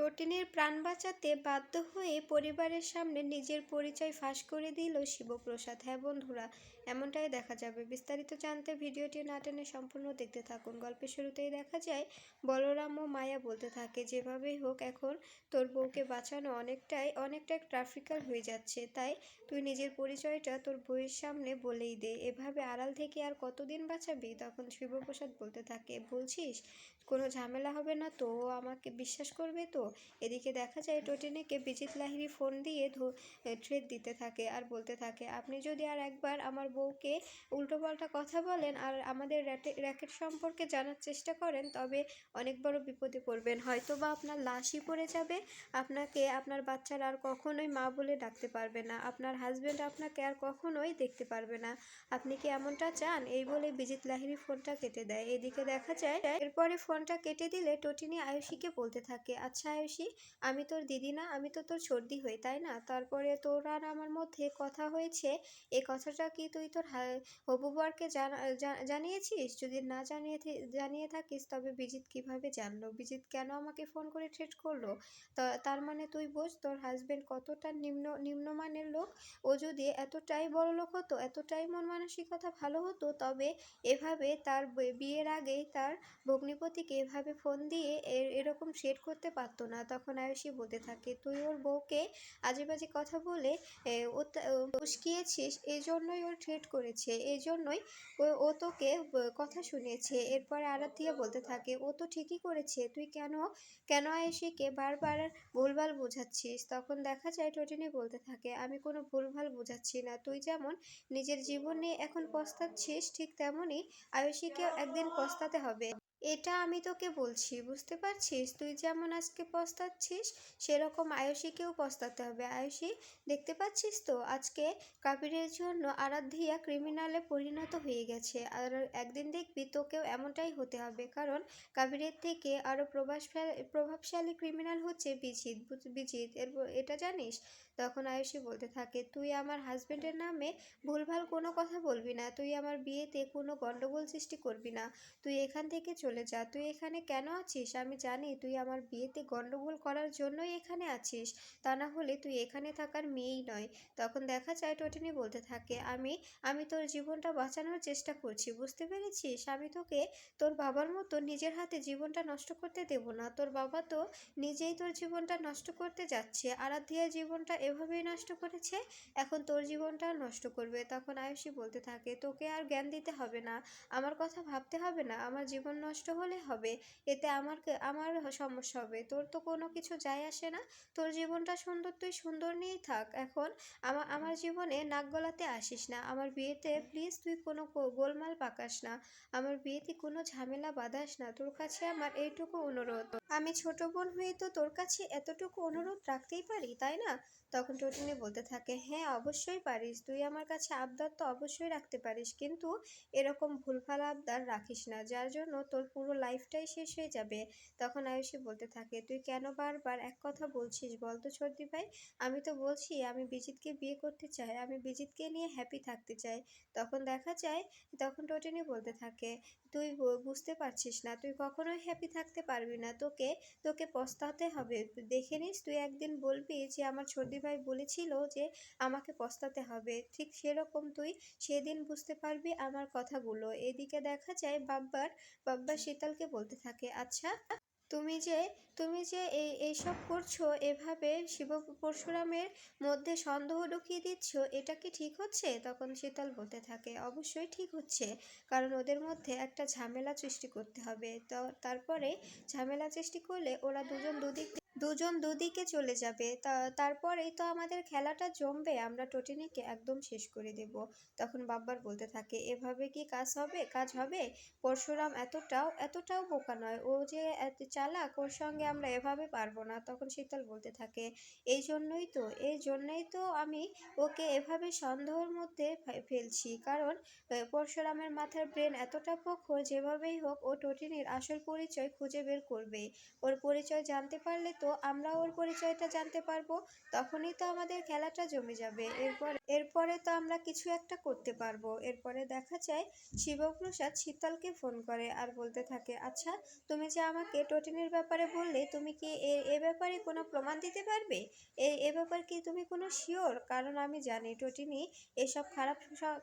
টোটিনের প্রাণ বাঁচাতে বাধ্য হয়ে পরিবারের সামনে নিজের পরিচয় ফাঁস করে দিল শিবপ্রসাদ। হ্যাঁ বন্ধুরা, এমনটাই দেখা যাবে। বিস্তারিত জানতে ভিডিওটি না টেনে সম্পূর্ণ দেখতে থাকুন। গল্পের শুরুতেই দেখা যায়, বলরাম ও মায়া বলতে থাকে, যেভাবেই হোক এখন তোর বউকে বাঁচানো অনেকটাই অনেকটাই ট্রাফিক্যাল হয়ে যাচ্ছে। তাই তুই নিজের পরিচয়টা তোর বউয়ের সামনে বলেই দে। এভাবে আড়াল থেকে আর কতদিন বাঁচাবি? তখন শিবপ্রসাদ বলতে থাকে, বলছিস, কোনো ঝামেলা হবে না তো? ও আমাকে বিশ্বাস করবে তো? এদিকে দেখা যায় টোটিনিকে বিজিত লাহিরি ফোন দিয়ে থ্রেট দিতে থাকে আর বলতে থাকে, আপনি যদি আর একবার আমার বউকে উল্টোপাল্টা কথা বলেন আর আমাদের র্যাকেট সম্পর্কে জানার চেষ্টা করেন, তবে অনেক বড় বিপদে পড়বেন। হয়তো বা আপনার লাশই পড়ে যাবে, আপনাকে আপনার বাচ্চারা আর কখনোই মা বলে ডাকতে পারবে না, আপনার হাজব্যান্ড আপনাকে আর কখনোই দেখতে পারবে না। আপনি কি এমনটা চান? এই বলে বিজিত লাহিরি ফোনটা কেটে দেয়। এদিকে দেখা যায়, এরপরে ফোনটা কেটে দিলে টটিনি আয়ুষীকে বলতে থাকে আচ্ছা আয়ুষী আমি তোর দিদি না, আমি তো তোর সর্দি হই, তাই না? তারপরে তোর আর আমার মধ্যে কথা হয়েছে, এ কথাটা কি তুই তোর হবু জানা- জানিয়েছিস? যদি না জানিয়ে জানিয়ে থাকিস, তবে বিজিত কীভাবে জানলো? বিজিত কেন আমাকে ফোন করে ট্রিট করল? তার মানে তুই বোঝ, তোর হাজবেন্ড কতটা নিম্ন, নিম্নমানের লোক? ও যদি এতটাই বড় লোক হতো, এতটাই মন মানসিকতা ভালো হতো, তবে এভাবে তার বিয়ের আগেই তার ভগ্নিপতিকে এভাবে ফোন দিয়ে এরকম সেট করতে পারতো না। তখন আয়ুষী বলতে থাকে, তুই ওর বউকে আজে বাজে কথা বলে উস্কিয়েছিস এই জন্যই ওর ট্রিট করেছে এই জন্যই ও ও তোকে কথা শুনিয়েছে। এরপরে আরাধ্যা বলতে থাকে, ও তো ঠিকই করেছে, তুই কেন কেন আয়েশিকে বারবার ভুলভাল বোঝাচ্ছিস? তখন দেখা যায় টোটিনি বলতে থাকে, আমি কোনো ভুলভাল বোঝাচ্ছি না। তুই যেমন নিজের জীবন নিয়ে এখন পস্তাচ্ছিস, ঠিক তেমনই আয়ুষীকেও একদিন পস্তাতে হবে। এটা আমি তোকে বলছি, বুঝতে পারছিস? তুই যেমন আজকে পস্তাচ্ছিস, সেরকম আয়ুষীকেও পস্তাতে হবে। আয়ুষী, দেখতে পাচ্ছিস তো? আজকে কাবিরের জন্য আরাধ্যিয়া ক্রিমিনালে পরিণত হয়ে গেছে। আর একদিন দেখবি তোকেও এমনটাই হতে হবে। কারণ কাবিরের থেকে আরও প্রভাস প্রভাবশালী ক্রিমিনাল হচ্ছে বিজিত বিজিত এর এটা জানিস? তখন আয়ুষী বলতে থাকে, তুই আমার হাজবেন্ডের নামে ভুলভাল কোনো কথা বলবি না, তুই আমার বিয়েতে কোনো গন্ডগোল সৃষ্টি করবি না, তুই এখান থেকে চলে যা, তুই এখানে কেন আছিস? আমি জানি তুই আমার বিয়েতে গন্ডগোল করার জন্যই এখানে আছিস, তা না হলে তুই এখানে থাকার মেয়েই নয়। তখন দেখা যায় টোটিনি বলতে থাকে, আমি আমি তোর জীবনটা বাঁচানোর চেষ্টা করছি, বুঝতে পেরেছিস? আমি তোকে তোর বাবার মতো নিজের হাতে জীবনটা নষ্ট করতে দেব না, তোর বাবা তো নিজেই তোর জীবনটা নষ্ট করতে যাচ্ছে আরাধ্যার জীবনটা এভাবেই নষ্ট করেছে? এখন তোর জীবনটাও নষ্ট করবে। তখন আয়ুষী বলতে থাকে, তোকে আর জ্ঞান দিতে হবে না। আমার কথা ভাবতে হবে না। আমার জীবন নষ্ট হলে হবে। এতে আমার আমার সমস্যা হবে। তোর তো কোনো কিছু যায় আসে না। তোর জীবনটা সুন্দর, তুই সুন্দর নিয়েই থাক। এখন আমার আমার জীবনে নাক গলাতে আসিস না। আমার বিয়েতে প্লিজ তুই কোনো গোলমাল পাকাস না। আমার বিয়েতে কোনো ঝামেলা বাঁধাস না। তোর কাছে আমার এইটুকু অনুরোধ। আমি ছোট বোন হয়ে তো তোর কাছে এতটুকু অনুরোধ রাখতেই পারি, তাই না? তখন টটিনি বলতে থাকে হ্যাঁ অবশ্যই পারিস। তুই আমার কাছে আবদার তো অবশ্যই রাখতে পারিস। কিন্তু এরকম ভুলভাল আবদার রাখিস না। যার জন্য তোর পুরো লাইফটাই শেষ হয়ে যাবে। তখন আয়ুষী বলতে থাকে, তুই কেন বারবার এক কথা বলছিস? বল তো সর্দি ভাই। আমি তো বলছি, আমি বিজিতকে বিয়ে করতে চাই। আমি বিজিতকে নিয়ে হ্যাপি থাকতে চাই। তখন দেখা যায়, তখন টোটিনি বলতে থাকে, তুই বুঝতে পারছিস না। তুই কখনোই হ্যাপি থাকতে পারবি না। তোকে তোকে পস্তাতে হবে। দেখে নিস, তুই একদিন বলবি যে, আমার সর্দি ভাই বলেছিল যে আমাকে পস্তাতে হবে। ঠিক সেরকম তুই সেদিন বুঝতে পারবি আমার কথাগুলো। এদিকে দেখা যায় বাব্বার বাব্বা শীতলকে বলতে থাকে আচ্ছা তুমি যে তুমি যে এই এইসব করছ এভাবে শিব পরশুরামের মধ্যে সন্দেহ ঢুকিয়ে দিচ্ছ এটা কি ঠিক হচ্ছে? তখন শীতল বলতে থাকে অবশ্যই ঠিক হচ্ছে। কারণ ওদের মধ্যে একটা ঝামেলা সৃষ্টি করতে হবে। তো তারপরে ঝামেলা সৃষ্টি করলে ওরা দুজন দুদিক দুজন দুদিকে চলে যাবে। তারপরেই তো আমাদের খেলাটা জমবে। আমরা টটিনিকে একদম শেষ করে দেব। তখন বাব্বার বলতে থাকে, এভাবে কি কাজ হবে? কাজ হবে? পরশুরাম এতটাও এতটাও বোকা নয়। ও যে এত চালাক, ওর সঙ্গে আমরা এভাবে পারব না। তখন শীতল বলতে থাকে, এই জন্যই তো, এই জন্যই তো আমি ওকে এভাবে সন্দেহের মধ্যে ফেলছি। কারণ পরশুরামের মাথার ব্রেন এতটা প্রখর যেভাবেই হোক, ও টটিনির আসল পরিচয় খুঁজে বের করবে। ওর পরিচয় জানতে পারলে তো আমরা ওর পরিচয়টা জানতে পারব, তখনই তো আমাদের খেলাটা জমে যাবে। এরপর, এরপরে তো আমরা কিছু একটা করতে পারব। এরপরে দেখা যায়, শিবপ্রসাদ শীতলকে ফোন করে আর বলতে থাকে আচ্ছা তুমি যে আমাকে টোটিনি টোটিনির ব্যাপারে বললে, তুমি কি এ এ ব্যাপারে কোনো প্রমাণ দিতে পারবে? এ এ ব্যাপার কি তুমি কোনো শিওর? কারণ আমি জানি টোটিনি এসব খারাপ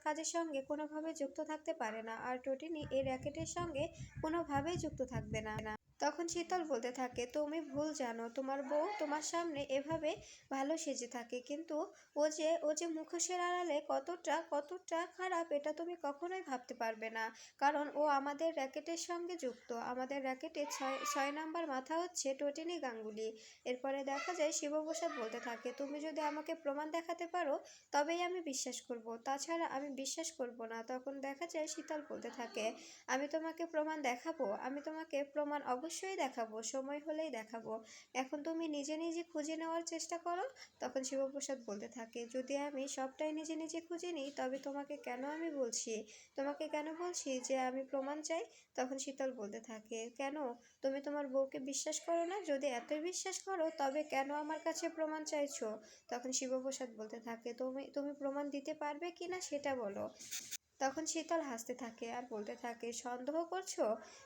কাজের সঙ্গে কোনোভাবে যুক্ত থাকতে পারে না। আর টোটিনি এই র্যাকেটের সঙ্গে কোনোভাবেই যুক্ত থাকবে না। তখন শীতল বলতে থাকে, তুমি ভুল জানো, তোমার বউ তোমার সামনে এভাবে ভালো সেজে থাকে, কিন্তু ও যে ও যে মুখোশের আড়ালে কতটা কতটা খারাপ, এটা তুমি কখনোই ভাবতে পারবে না। কারণ ও আমাদের র্যাকেটের সঙ্গে যুক্ত, আমাদের র্যাকেটের ছয় ছয় নাম্বার মাথা হচ্ছে টোটিনি গাঙ্গুলি। এরপরে দেখা যায় শিবপ্রসাদ বলতে থাকে, তুমি যদি আমাকে প্রমাণ দেখাতে পারো, তবেই আমি বিশ্বাস করব। তাছাড়া আমি বিশ্বাস করব না। তখন দেখা যায় শীতল বলতে থাকে, আমি তোমাকে প্রমাণ দেখাবো? আমি তোমাকে প্রমাণ অবশ্যই দেখাবো, সময় হলেই দেখাবো। এখন তুমি নিজে নিজে খুঁজে নেওয়ার চেষ্টা করো, তখন শিবপ্রসাদ বলতে থাকে, যদি আমি সবটাই নিজে নিজে খুঁজে নিই, তবে তোমাকে কেন আমি বলছি? তোমাকে কেন বলছি যে আমি প্রমাণ চাই? তখন শীতল বলতে থাকে, কেন? তুমি তোমার বউকে বিশ্বাস করো না? যদি এতই বিশ্বাস করো, তবে কেন আমার কাছে প্রমাণ চাইছো? তখন শিবপ্রসাদ বলতে থাকে, তুমি তুমি প্রমাণ দিতে পারবে কি না সেটা বলো। তখন শীতল হাসতে থাকে আর বলতে থাকে, সন্দেহ করছ?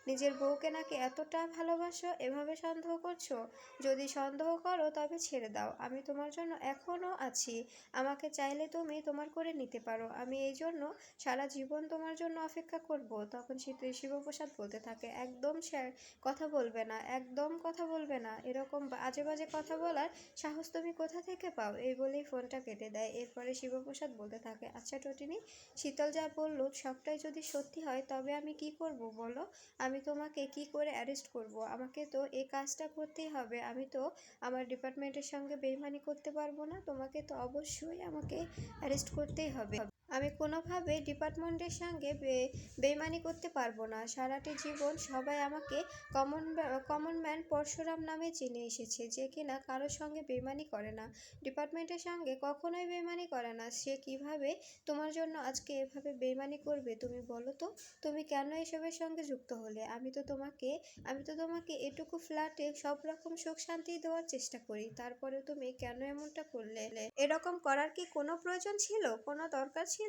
নিজের বউকে নাকি এতটা ভালোবাসো? এভাবে সন্দেহ করছ? যদি সন্দেহ করো, তবে ছেড়ে দাও। আমি তোমার জন্য এখনও আছি। আমাকে চাইলে তুমি তোমার করে নিতে পারো। আমি এই জন্য সারা জীবন তোমার জন্য অপেক্ষা করব। তখন শীত শিবপ্রসাদ বলতে থাকে, একদম কথা বলবে না। একদম কথা বলবে না। এরকম আজে বাজে কথা বলার সাহস তুমি কোথা থেকে পাও? এই বলেই ফোনটা কেটে দেয়। এরপরে শিবপ্রসাদ বলতে থাকে আচ্ছা টটিনি শীতল যা বলল, সবটাই যদি সত্যি হয়, তবে আমি কি করব বলো? আমি তোমাকে কি করে অ্যারেস্ট করব? আমাকে তো এই কাজটা করতেই হবে। আমি তো আমার ডিপার্টমেন্টের সঙ্গে বেইমানি করতে পারব না। তোমাকে তো অবশ্যই আমাকে অ্যারেস্ট করতেই হবে। আমি কোনোভাবে ডিপার্টমেন্টের সঙ্গে বে- বেইমানি করতে পারব না। সারাটি জীবন সবাই আমাকে কমন কমন ম্যান পরশুরাম নামে চিনে এসেছে যে কিনা কারোর সঙ্গে বেইমানি করে না। ডিপার্টমেন্টের সঙ্গে কখনোই বেইমানি করে না। সে কীভাবে তোমার জন্য আজকে এভাবে বেইমানি করবে তুমি বলো তো? তুমি কেন এসবের সঙ্গে যুক্ত হলে? আমি তো তোমাকে, আমি তো তোমাকে এটুকু ফ্ল্যাটে সব রকম সুখ শান্তি দেওয়ার চেষ্টা করি। তারপরে তুমি কেন এমনটা করলে? এরকম করার কি কোনো প্রয়োজন ছিল? কোনো দরকার ছিল?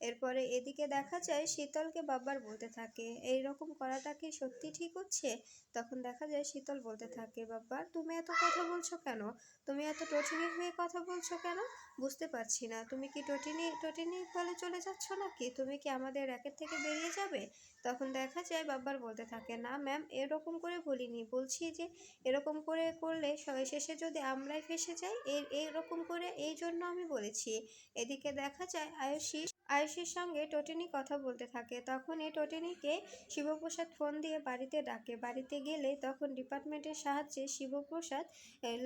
এরপরে এদিকে দেখা যায় শীতলকে বাবার বলতে থাকে, এই রকম করাটা কি সত্যি ঠিক হচ্ছে? তখন দেখা যায় শীতল বলতে থাকে, বাবার, তুমি এত কথা বলছো কেন? তুমি এত টটিনি হয়ে কথা বলছো কেন? বুঝতে পারছি না। তুমি কি টটিনি টটিনি বলে চলে যাচ্ছ নাকি? তুমি কি আমাদের র্যাকেট থেকে বেরিয়ে যাবে? তখন দেখা যায় বাবার বলতে থাকে, না ম্যাম এরকম করে বলিনি। বলছি যে, এরকম করে করলে শেষে যদি আমরাই ফেসে যাই, এর, এরকম করে এই জন্য আমি বলেছি। এদিকে দেখা যায় আয়ুষী, আয়ুষীর সঙ্গে টটিনি কথা বলতে থাকে। তখন এই টটিনিকে শিবপ্রসাদ ফোন দিয়ে বাড়িতে ডাকে। বাড়িতে গেলে তখন ডিপার্টমেন্টের সাহায্যে শিবপ্রসাদ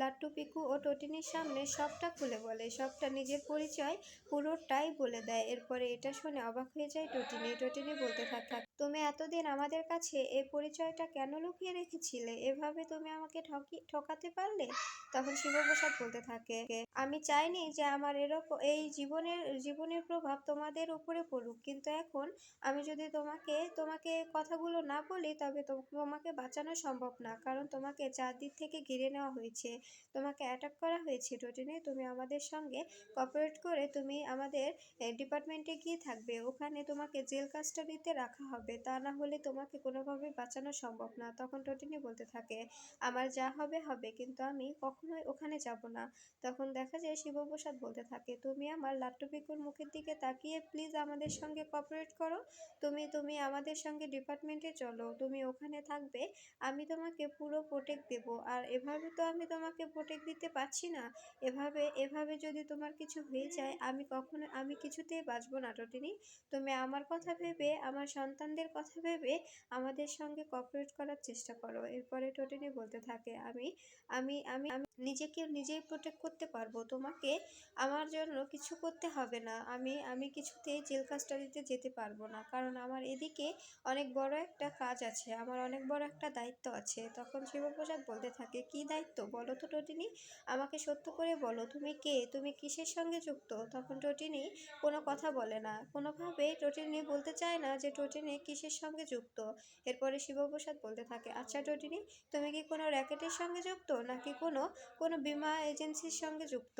লাট্টু, পিকু ও টটিনির সামনে সবটা খুলে বলে। সবটা নিজের পরিচয় পুরোটাই বলে দেয়। এরপরে এটা শুনে অবাক হয়ে যায় টটিনি। টটিনি বলতে থাকে তুমি এতদিন আমাদের কাছে এই পরিচয়টা কেন লুকিয়ে রেখেছিলে? এভাবে তুমি আমাকে ঠকি, ঠকাতে পারলে? তখন শিবপ্রসাদ বলতে থাকে, আমি চাইনি যে আমার এরকম, এই জীবনের জীবনের প্রভাব তোমাদের উপরে পড়ুক। কিন্তু এখন আমি যদি তোমাকে তোমাকে কথাগুলো না বলি, তবে তোমাকে বাঁচানো সম্ভব না। কারণ তোমাকে চারদিক থেকে ঘিরে নেওয়া হয়েছে। তোমাকে অ্যাটাক করা হয়েছে। টোটিনি তুমি আমাদের সঙ্গে কপারেট করে তুমি আমাদের ডিপার্টমেন্টে গিয়ে থাকবে। ওখানে তোমাকে জেল কাস্টাডিতে রাখা হবে। তা না হলে তোমাকে কোনোভাবে বাঁচানো সম্ভব না। তখন টোটিনি বলতে থাকে, আমার যা হবে হবে, কিন্তু আমি কখনোই ওখানে যাব না। তখন দেখা যায় শিবপ্রসাদ বলতে থাকে, তুমি আমার লাট্টুপিকুর মুখের দিকে তাকিয়ে প্লিজ আমাদের সঙ্গে কপারেট করো। তুমি তুমি আমাদের সঙ্গে ডিপার্টমেন্টে চলো। তুমি ওখানে থাকবে, আমি তোমাকে পুরো প্রোটেক্ট দেব। আর এভাবে তো আমি তোমাকে প্রোটেক্ট দিতে পারছি না। এভাবে এভাবে যদি তোমার কিছু হয়ে যায়, আমি কখনো, আমি কিছুতেই বাঁচবো না টটিনি। তুমি আমার কথা ভেবে আমার সন্তানদের কথা ভেবে আমাদের সঙ্গে কপারেট করার চেষ্টা করো। এরপরে টোটিনি বলতে থাকে, আমি আমি আমি নিজেকে নিজেই প্রোটেক্ট করতে পারব। তোমাকে আমার জন্য কিছু করতে হবে না। আমি আমি কিছুতেই জেল কাস্টাডিতে যেতে পারব না। কারণ আমার এদিকে অনেক বড় একটা কাজ আছে। আমার অনেক বড় একটা দায়িত্ব আছে। তখন শিবপ্রসাদ বলতে থাকে, কি দায়িত্ব? বলো তো টোটিনি। আমাকে সত্য করে বলো, তুমি কে? তুমি কিসের সঙ্গে যুক্ত? তখন টোটিনি কোনো কথা বলে না। কোনোভাবেই টটিনি বলতে চায় না যে টটিনি কিসের সঙ্গে যুক্ত? এরপরে শিবপ্রসাদ বলতে থাকে আচ্ছা টটিনি তুমি কি কোনো র্যাকেটের সঙ্গে যুক্ত নাকি কোনো কোনো বিমা এজেন্সির সঙ্গে যুক্ত?